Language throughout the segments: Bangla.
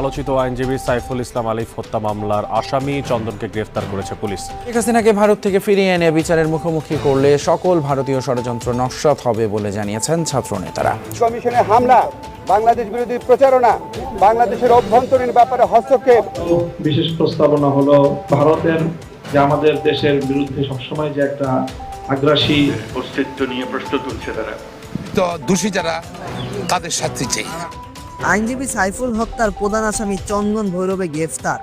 আলোচিত আইনজীবী সাইফুল ইসলাম আলিফ হত্যা মামলার আসামি চন্দনকে গ্রেফতার করেছে পুলিশ। শেখ হাসিনাকে ভারত থেকে ফিরিয়ে এনে বিচারের মুখোমুখি করলে সকল ভারতীয় ষড়যন্ত্র নস্যাৎ হবে বলে জানিয়েছেন ছাত্রনেতারা। কমিশনের হামলা বাংলাদেশ বিরোধী প্রচারণা বাংলাদেশের অভ্যন্তরীণ ব্যাপারে হস্তক্ষেপ। বিশেষ প্রস্তাবনা হলো ভারতের যে আমাদের দেশের বিরুদ্ধে সবসময় যে একটা আগ্রাসী অস্তিত্ব নিয়ে প্রশ্ন তুলছে তারা। তো দোষী যারা তাদের শাস্তি চাই। আইনজীবী সাইফুল হত্যার প্রধান আসামি চন্দন ভৈরবে গ্রেফতার।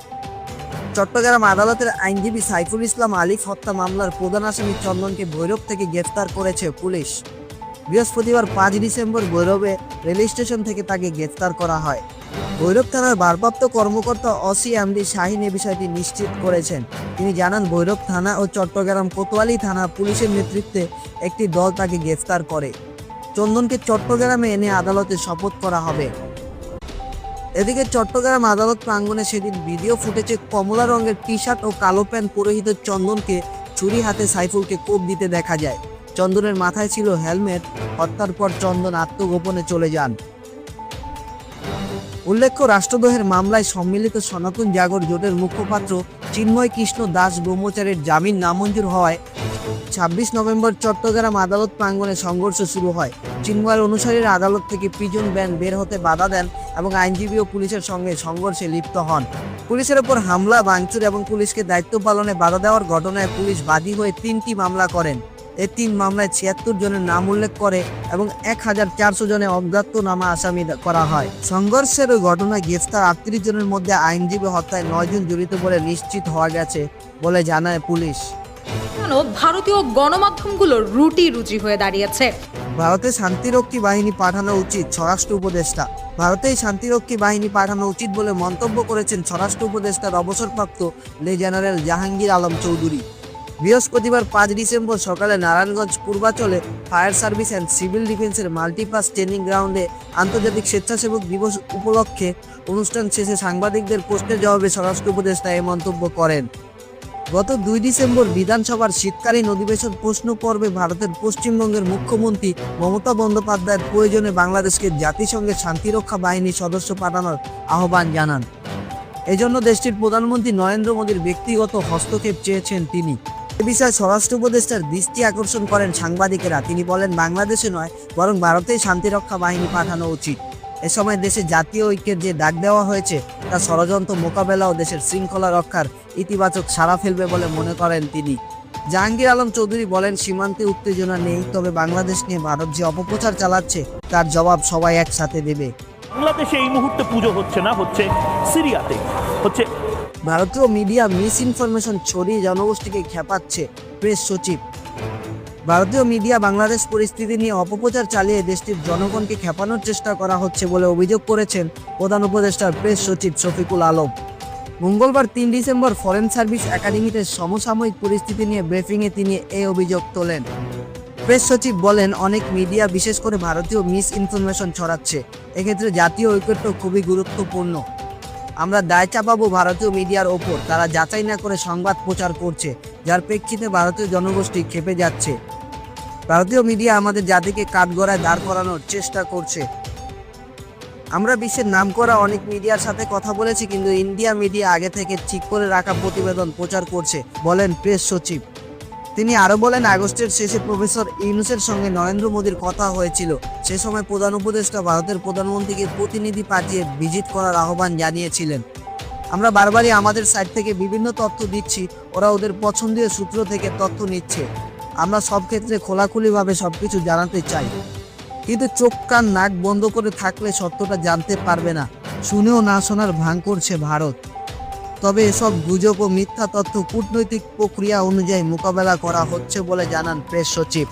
চট্টগ্রাম আদালতের আইনজীবী সাইফুল ইসলাম আলিফ হত্যা মামলার প্রধান আসামি চন্দনকে ভৈরব থেকে গ্রেফতার করেছে পুলিশ। বৃহস্পতিবার পাঁচ ডিসেম্বর ভৈরবে রেল স্টেশন থেকে তাকে গ্রেফতার করা হয়। ভৈরব থানার ভারপ্রাপ্ত কর্মকর্তা অসি এমডি শাহিন এ বিষয়টি নিশ্চিত করেছেন। তিনি জানান, ভৈরব থানা ও চট্টগ্রাম কোতোয়ালি থানা পুলিশের নেতৃত্বে একটি দল তাকে গ্রেফতার করে। চন্দনকে চট্টগ্রামে এনে আদালতে শপথ করা হবে। এদিকে চট্টগ্রাম আদালত প্রাঙ্গণে সেদিন ভিডিও ফুটেজে কমলা রঙের টি শার্ট ও কালো প্যান্ট পরিহিত চন্দনকে ছুরি হাতে সাইফুলকে কোপ দিতে দেখা যায়। চন্দনের মাথায় ছিল হেলমেট, হত্যার পর চন্দন আত্মগোপনে চলে যান। উল্লেখ্য, রাষ্ট্রদ্রোহের মামলায় সম্মিলিত সনাতন জাগর জোটের মুখপাত্র চিন্ময় কৃষ্ণ দাস ব্রহ্মচারীর জামিন নামঞ্জুর হওয়ায় ছাব্বিশ নভেম্বর চট্টগ্রাম আদালত প্রাঙ্গণে সংঘর্ষ শুরু হয়। চিন্ময়ের অনুসারীরা আদালত থেকে প্রিজন ব্যান বের হতে বাধা দেন এবং আইনজীবী ও পুলিশের সঙ্গে সংঘর্ষে লিপ্ত হন। পুলিশের ওপর হামলা, ভাঙচুর এবং পুলিশকে দায়িত্ব পালনে বাধা দেওয়ার ঘটনায় পুলিশ বাদী হয়ে তিনটি মামলা করেন। এই তিন মামলায় ছিয়াত্তর জনের নাম উল্লেখ করে এবং এক হাজার চারশো জনের অজ্ঞাতনামা আসামি করা হয়। সংঘর্ষের ওই ঘটনায় গ্রেফতার আটত্রিশ জনের মধ্যে আইনজীবী হত্যায় নয় জন জড়িত বলে নিশ্চিত হওয়া গেছে বলে জানায় পুলিশ। কেন ভারতীয় গণমাধ্যমগুলোর রুটি রুচি হয়ে দাঁড়িয়েছে। ভারতে শান্তিরক্ষী বাহিনী পাঠানো উচিত, স্বরাষ্ট্র উপদেষ্টা। ভারতে শান্তিরক্ষী বাহিনী পাঠানো উচিত বলে মন্তব্য করেছেন স্বরাষ্ট্র উপদেষ্টার অবসরপ্রাপ্ত লে জেনারেল জাহাঙ্গীর আলম চৌধুরী। বৃহস্পতিবার পাঁচ ডিসেম্বর সকালে নারায়ণগঞ্জ পূর্বাচলে ফায়ার সার্ভিস অ্যান্ড সিভিল ডিফেন্সের মাল্টিপাস ট্রেনিং গ্রাউন্ডে আন্তর্জাতিক স্বেচ্ছাসেবক দিবস উপলক্ষে অনুষ্ঠান শেষে সাংবাদিকদের প্রশ্নের জবাবে স্বরাষ্ট্র উপদেষ্টা এই মন্তব্য করেন। গত দুই ডিসেম্বর বিধানসভার শীতকালীন অধিবেশন প্রশ্ন পর্বে ভারতের পশ্চিমবঙ্গের মুখ্যমন্ত্রী মমতা বন্দ্যোপাধ্যায়ের প্রয়োজনে বাংলাদেশকে জাতিসংঘের শান্তিরক্ষা বাহিনীর সদস্য পাঠানোর আহ্বান জানান। এজন্য দেশটির প্রধানমন্ত্রী নরেন্দ্র মোদীর ব্যক্তিগত হস্তক্ষেপ চেয়েছেন তিনি। এ বিষয়ে স্বরাষ্ট্র উপদেষ্টার দৃষ্টি আকর্ষণ করেন সাংবাদিকেরা। তিনি বলেন, বাংলাদেশে নয়, বরং ভারতেই শান্তিরক্ষা বাহিনী পাঠানো উচিত। এ সময় দেশে জাতীয় ঐক্যের যে ডাক দেওয়া হয়েছে তা ষড়যন্ত্র মোকাবেলা ও দেশের শৃঙ্খলা রক্ষার ইতিবাচক সাড়া ফেলবে বলে মনে করেন তিনি। জাহাঙ্গীর আলম চৌধুরী বলেন সীমান্তে উত্তেজনা নেই তবে বাংলাদেশ নিয়ে ভারত যে অপপ্রচার চালাচ্ছে তার জবাব সবাই একসাথে দেবে। বাংলাদেশে এই মুহূর্তে পুজো হচ্ছে না হচ্ছে সিরিয়াতে হচ্ছে ভারতীয় মিডিয়া মিস ইনফরমেশন ছড়িয়ে জনগোষ্ঠীকে খেপাচ্ছে প্রেস সচিব। ভারতীয় মিডিয়া বাংলাদেশ পরিস্থিতি নিয়ে অপপ্রচার চালিয়ে দেশটির জনগণকে খেপানোর চেষ্টা করা হচ্ছে বলে অভিযোগ করেছেন প্রধান উপদেষ্টার প্রেস সচিব শফিকুল আলম। মঙ্গলবার তিন ডিসেম্বর ফরেন সার্ভিস একাডেমিতে সমসাময়িক পরিস্থিতি নিয়ে ব্রিফিংয়ে তিনি এই অভিযোগ তোলেন। প্রেস সচিব বলেন, অনেক মিডিয়া, বিশেষ করে ভারতীয় মিস ইনফরমেশন ছড়াচ্ছে। এক্ষেত্রে জাতীয় ঐক্যত্ব খুবই গুরুত্বপূর্ণ। আমরা দায় চাপাবো ভারতীয় মিডিয়ার ওপর, তারা যাচাই না করে সংবাদ প্রচার করছে, যার প্রেক্ষিতে ভারতীয় জনগোষ্ঠী খেপে যাচ্ছে। ভারতীয় মিডিয়া আমাদের জাতিকে কাঠগড়ায় দাঁড় করানোর চেষ্টা করছে। আমরা বিশ্বের নামকরা অনেক মিডিয়ার সাথে কথা বলেছি, কিন্তু ইন্ডিয়া মিডিয়া আগে থেকে ঠিক করে রাখা প্রতিবেদন প্রচার করছে, বলেন প্রেস সচিব। তিনি আরও বলেন, আগস্টের শেষে প্রফেসর ইউনুসের সঙ্গে নরেন্দ্র মোদীর কথা হয়েছিল। সে সময় প্রধান উপদেষ্টা ভারতের প্রধানমন্ত্রীকে প্রতিনিধি পাঠিয়ে ভিজিট করার আহ্বান জানিয়েছিলেন। আমরা বারবারই আমাদের সাইট থেকে বিভিন্ন তথ্য দিচ্ছি, ওরা ওদের পছন্দীয় সূত্র থেকে তথ্য নিচ্ছে। আমরা সব ক্ষেত্রে খোলাখুলিভাবে সব কিছু জানাতে চাই। কিন্তু চোখ কান নাক বন্ধ করে থাকলে সত্যটা জানতে পারবে না। শুনেও না শোনার ভাঙ করছে ভারত। তবে এসব গুজব ও মিথ্যা তথ্য কূটনৈতিক প্রক্রিয়া অনুযায়ী মোকাবেলা করা হচ্ছে বলে জানান প্রেস সচিব।